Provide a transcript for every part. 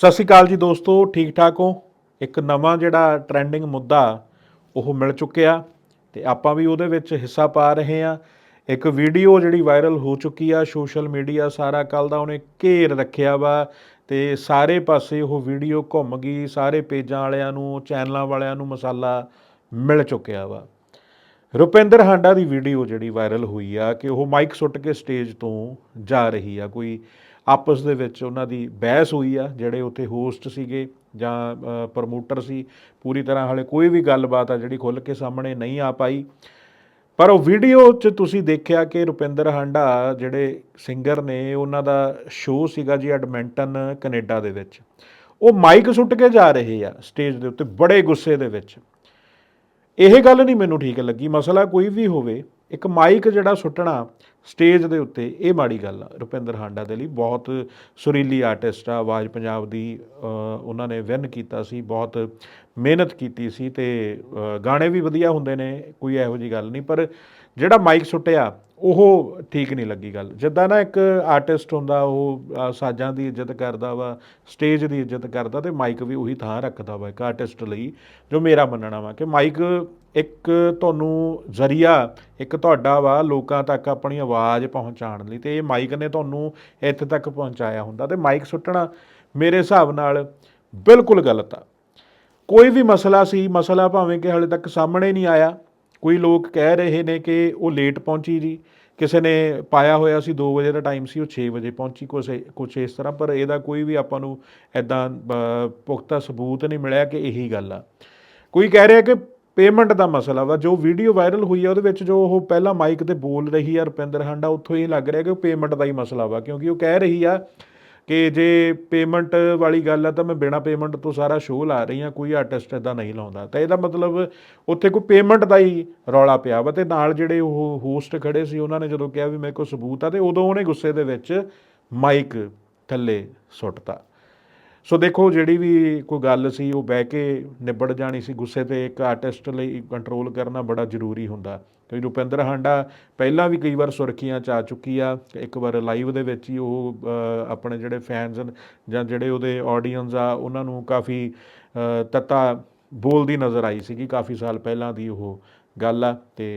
ਸਤਿ ਸ਼੍ਰੀ ਅਕਾਲ ਜੀ ਦੋਸਤੋ ਠੀਕ ਠਾਕ ਹੋ? ਇੱਕ ਨਵਾਂ ਜਿਹੜਾ ਟ੍ਰੈਂਡਿੰਗ ਮੁੱਦਾ ਉਹ ਮਿਲ ਚੁੱਕਿਆ ਤੇ ਆਪਾਂ ਵੀ ਉਹਦੇ ਵਿੱਚ ਹਿੱਸਾ ਪਾ ਰਹੇ ਆ ਇੱਕ ਵੀਡੀਓ ਜਿਹੜੀ ਵਾਇਰਲ ਹੋ ਚੁੱਕੀ ਆ ਸੋਸ਼ਲ ਮੀਡੀਆ ਸਾਰਾ ਕੱਲ ਦਾ ਉਹਨੇ ਘੇਰ ਰੱਖਿਆ ਵਾ ਤੇ ਸਾਰੇ ਪਾਸੇ ਉਹ ਵੀਡੀਓ ਘੁੰਮ ਗਈ, ਸਾਰੇ ਪੇਜਾਂ ਵਾਲਿਆਂ ਨੂੰ, ਚੈਨਲਾਂ ਵਾਲਿਆਂ ਨੂੰ ਮਸਾਲਾ ਮਿਲ ਚੁੱਕਿਆ ਵਾ। ਰੁਪਿੰਦਰ ਹਾਂਡਾ ਦੀ ਵੀਡੀਓ ਜਿਹੜੀ ਵਾਇਰਲ ਹੋਈ ਆ ਕਿ ਉਹ ਮਾਈਕ ਸੁੱਟ ਕੇ ਸਟੇਜ ਤੋਂ ਜਾ ਰਹੀ ਆ ਕੋਈ ਆਪਸ ਦੇ ਵਿੱਚ ਉਹਨਾਂ ਦੀ ਬਹਿਸ ਹੋਈ ਆ, ਜਿਹੜੇ ਉੱਥੇ ਹੋਸਟ ਸੀਗੇ ਜਾਂ ਪ੍ਰਮੋਟਰ ਸੀ, ਪੂਰੀ ਤਰ੍ਹਾਂ ਹਾਲੇ ਕੋਈ ਵੀ ਗੱਲਬਾਤ ਆ ਜਿਹੜੀ ਖੁੱਲ ਕੇ ਸਾਹਮਣੇ ਨਹੀਂ ਆ ਪਾਈ। ਪਰ ਉਹ ਵੀਡੀਓ 'ਚ ਤੁਸੀਂ ਦੇਖਿਆ ਕਿ ਰੁਪਿੰਦਰ ਹਾਂਡਾ, ਜਿਹੜੇ ਸਿੰਗਰ ਨੇ, ਉਹਨਾਂ ਦਾ ਸ਼ੋਅ ਸੀਗਾ ਜੀ ਐਡਮਿੰਟਨ, ਕੈਨੇਡਾ ਦੇ ਵਿੱਚ। ਉਹ ਮਾਈਕ ਸੁੱਟ ਕੇ ਜਾ ਰਹੇ ਆ ਸਟੇਜ ਦੇ ਉੱਤੇ ਬੜੇ ਗੁੱਸੇ ਦੇ ਵਿੱਚ। ਇਹ ਗੱਲ ਨਹੀਂ ਮੈਨੂੰ ਠੀਕ ਲੱਗੀ, ਮਸਲਾ ਕੋਈ ਵੀ ਹੋਵੇ ਇੱਕ ਮਾਈਕ ਜਿਹੜਾ ਸੁੱਟਣਾ ਸਟੇਜ ਦੇ ਉੱਤੇ, ਇਹ ਮਾੜੀ ਗੱਲ ਆ। ਰੁਪਿੰਦਰ ਹਾਂਡਾ ਦੇ ਲਈ ਬਹੁਤ ਸੁਰੀਲੀ ਆਰਟਿਸਟ ਆ। ਆਵਾਜ਼ ਪੰਜਾਬ ਦੀ ਉਹਨਾਂ ਨੇ ਵਿਨ ਕੀਤਾ ਸੀ, ਬਹੁਤ ਮਿਹਨਤ ਕੀਤੀ ਸੀ ਤੇ ਗਾਣੇ ਵੀ ਵਧੀਆ ਹੁੰਦੇ ਨੇ, ਕੋਈ ਇਹੋ ਜੀ ਗੱਲ ਨਹੀਂ। ਪਰ ਜਿਹੜਾ ਮਾਈਕ ਸੁੱਟਿਆ ਉਹ ਠੀਕ ਨਹੀਂ ਲੱਗੀ ਗੱਲ। ਜਿੱਦਾਂ ਨਾ ਇੱਕ ਆਰਟਿਸਟ ਹੁੰਦਾ, ਉਹ ਸਾਜ਼ਾਂ ਦੀ ਇੱਜ਼ਤ ਕਰਦਾ ਵਾ ਸਟੇਜ ਦੀ ਇੱਜ਼ਤ ਕਰਦਾ ਤੇ ਮਾਈਕ ਵੀ ਉਹੀ ਥਾਂ ਰੱਖਦਾ ਵਾ ਇੱਕ ਆਰਟਿਸਟ ਲਈ, ਜੋ ਮੇਰਾ ਮੰਨਣਾ ਵਾ ਕਿ ਮਾਈਕ ਇੱਕ ਤੁਹਾਨੂੰ ਜ਼ਰੀਆ, ਇੱਕ ਤੁਹਾਡਾ ਵਾ ਲੋਕਾਂ ਤੱਕ ਆਪਣੀ ਆਵਾਜ਼ ਪਹੁੰਚਾਉਣ ਲਈ ਤੇ ਇਹ ਮਾਈਕ ਨੇ ਤੁਹਾਨੂੰ ਇੱਥੇ ਤੱਕ ਪਹੁੰਚਾਇਆ ਹੁੰਦਾ ਤੇ ਮਾਈਕ ਸੁੱਟਣਾ ਮੇਰੇ ਹਿਸਾਬ ਨਾਲ ਬਿਲਕੁਲ ਗਲਤ ਆ। ਕੋਈ ਵੀ ਮਸਲਾ ਸੀ, ਮਸਲਾ ਭਾਵੇਂ ਕਿ ਹਾਲੇ ਤੱਕ ਸਾਹਮਣੇ ਨਹੀਂ ਆਇਆ ਕੋਈ ਲੋਕ ਕਹਿ ਰਹੇ ਨੇ ਕਿ ਉਹ ਲੇਟ ਪਹੁੰਚੀ ਜੀ। ਕਿਸੇ ਨੇ ਪਾਇਆ ਹੋਇਆ ਸੀ 2 ਵਜੇ ਦਾ ਟਾਈਮ ਸੀ, ਉਹ 6 ਵਜੇ ਪਹੁੰਚੀ ਕੁਛ ਕੁਛ ਇਸ ਤਰ੍ਹਾਂ, ਪਰ ਇਹਦਾ ਕੋਈ ਵੀ ਆਪਾਂ ਨੂੰ ਐਦਾਂ ਪੁਖਤਾ ਸਬੂਤ ਨਹੀਂ ਮਿਲਿਆ ਕਿ ਇਹੀ ਗੱਲ ਆ। ਕੋਈ ਕਹਿ ਰਿਹਾ ਕਿ ਪੇਮੈਂਟ ਦਾ ਮਸਲਾ ਵਾ, ਜੋ ਵੀਡੀਓ ਵਾਇਰਲ ਹੋਈ ਆ, ਉਹਦੇ ਵਿੱਚ ਜੋ ਉਹ ਪਹਿਲਾਂ ਮਾਈਕ ਤੇ ਬੋਲ ਰਹੀ ਆ ਰੁਪਿੰਦਰ ਹਾਂਡਾ, ਉੱਥੋਂ ਇਹ ਲੱਗ ਰਿਹਾ ਕਿ ਉਹ ਪੇਮੈਂਟ ਦਾ ਹੀ ਮਸਲਾ ਵਾ, ਕਿਉਂਕਿ ਉਹ ਕਹਿ ਰਹੀ ਆ ਕਿ ਜੇ ਪੇਮੈਂਟ ਵਾਲੀ ਗੱਲ ਆ ਤਾਂ ਮੈਂ ਬਿਨਾ ਪੇਮੈਂਟ ਤੋਂ ਸਾਰਾ ਸ਼ੋਅ ਲਾ ਰਹੀ ਹਾਂ, ਕੋਈ ਆਰਟਿਸਟ ਇਦਾਂ ਨਹੀਂ ਲਾਉਂਦਾ। ਤਾਂ ਇਹਦਾ ਮਤਲਬ ਉੱਥੇ ਕੋਈ ਪੇਮੈਂਟ ਦਾ ਹੀ ਰੌਲਾ ਪਿਆ ਵਾ ਤੇ ਨਾਲ ਜਿਹੜੇ ਉਹ ਹੋਸਟ ਖੜੇ ਸੀ, ਉਹਨਾਂ ਨੇ ਜਦੋਂ ਕਿਹਾ ਵੀ ਮੇਰੇ ਕੋਲ ਸਬੂਤ ਆ ਤੇ ਉਦੋਂ ਉਹਨੇ ਗੁੱਸੇ ਦੇ ਵਿੱਚ ਮਾਈਕ ਥੱਲੇ ਸੁੱਟਤਾ। ਸੋ ਦੇਖੋ ਜਿਹੜੀ ਵੀ ਕੋਈ ਗੱਲ ਸੀ ਉਹ ਬਹਿ ਕੇ ਨਿਬੜ ਜਾਣੀ ਸੀ ਗੁੱਸੇ ਤੇ। ਇੱਕ ਆਰਟਿਸਟ ਲਈ ਕੰਟਰੋਲ ਕਰਨਾ ਬੜਾ ਜ਼ਰੂਰੀ ਹੁੰਦਾ। ਕਿਉਂਕਿ ਰੁਪਿੰਦਰ ਹਾਂਡਾ ਪਹਿਲਾਂ ਵੀ ਕਈ ਵਾਰ ਸੁਰਖੀਆਂ ਚ ਆ ਚੁੱਕੀ ਆ। ਇੱਕ ਵਾਰ ਲਾਈਵ ਦੇ ਵਿੱਚ ਹੀ ਉਹ ਆਪਣੇ ਜਿਹੜੇ ਫੈਨਸ ਜਾਂ ਜਿਹੜੇ ਉਹਦੇ ਆਡੀਅנס ਆ ਉਹਨਾਂ ਨੂੰ ਕਾਫੀ ਅ, ਤੱਤਾ ਬੋਲਦੀ ਨਜ਼ਰ ਆਈ ਸੀਗੀ ਕਾਫੀ ਸਾਲ ਪਹਿਲਾਂ ਦੀ ਉਹ ਗੱਲ ਆ। ਤੇ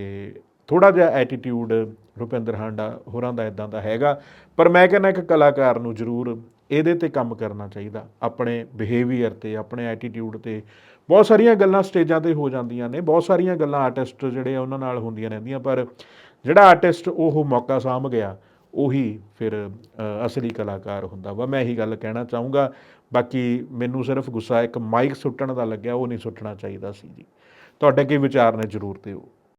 ਥੋੜਾ ਜਿਹਾ ਐਟੀਟਿਊਡ ਰੁਪਿੰਦਰ ਹਾਂਡਾ ਹੋਰਾਂ ਦਾ ਇਦਾਂ ਦਾ ਹੈਗਾ। ਪਰ ਮੈਂ ਕਹਿੰਦਾ ਇੱਕ ਕਲਾਕਾਰ ਨੂੰ ਜ਼ਰੂਰ ਇਹਦੇ ਤੇ ਕੰਮ ਕਰਨਾ ਚਾਹੀਦਾ, ਆਪਣੇ ਬਿਹੇਵੀਅਰ ਤੇ, ਆਪਣੇ ਐਟੀਟਿਊਡ ਤੇ। ਬਹੁਤ ਸਾਰੀਆਂ ਗੱਲਾਂ ਸਟੇਜਾਂ ਤੇ ਹੋ ਜਾਂਦੀਆਂ ਨੇ, ਬਹੁਤ ਸਾਰੀਆਂ ਗੱਲਾਂ ਆਰਟਿਸਟ ਜਿਹੜੇ ਆ ਉਹਨਾਂ ਨਾਲ ਹੁੰਦੀਆਂ ਰਹਿੰਦੀਆਂ, ਪਰ ਜਿਹੜਾ ਆਰਟਿਸਟ ਉਹ ਮੌਕਾ ਸਾਂਭ ਗਿਆ, ਉਹੀ ਫਿਰ ਅਸਲੀ ਕਲਾਕਾਰ ਹੁੰਦਾ ਵਾ। ਮੈਂ ਇਹੀ ਗੱਲ ਕਹਿਣਾ ਚਾਹੂੰਗਾ, ਬਾਕੀ ਮੈਨੂੰ ਸਿਰਫ ਗੁੱਸਾ, ਇੱਕ ਮਾਈਕ ਸੁੱਟਣ ਦਾ ਲੱਗਿਆ, ਉਹ ਨਹੀਂ ਸੁੱਟਣਾ ਚਾਹੀਦਾ ਸੀ ਜੀ। ਤੁਹਾਡੇ ਕੀ ਵਿਚਾਰ ਨੇ ਜ਼ਰੂਰ ਦਿਓ।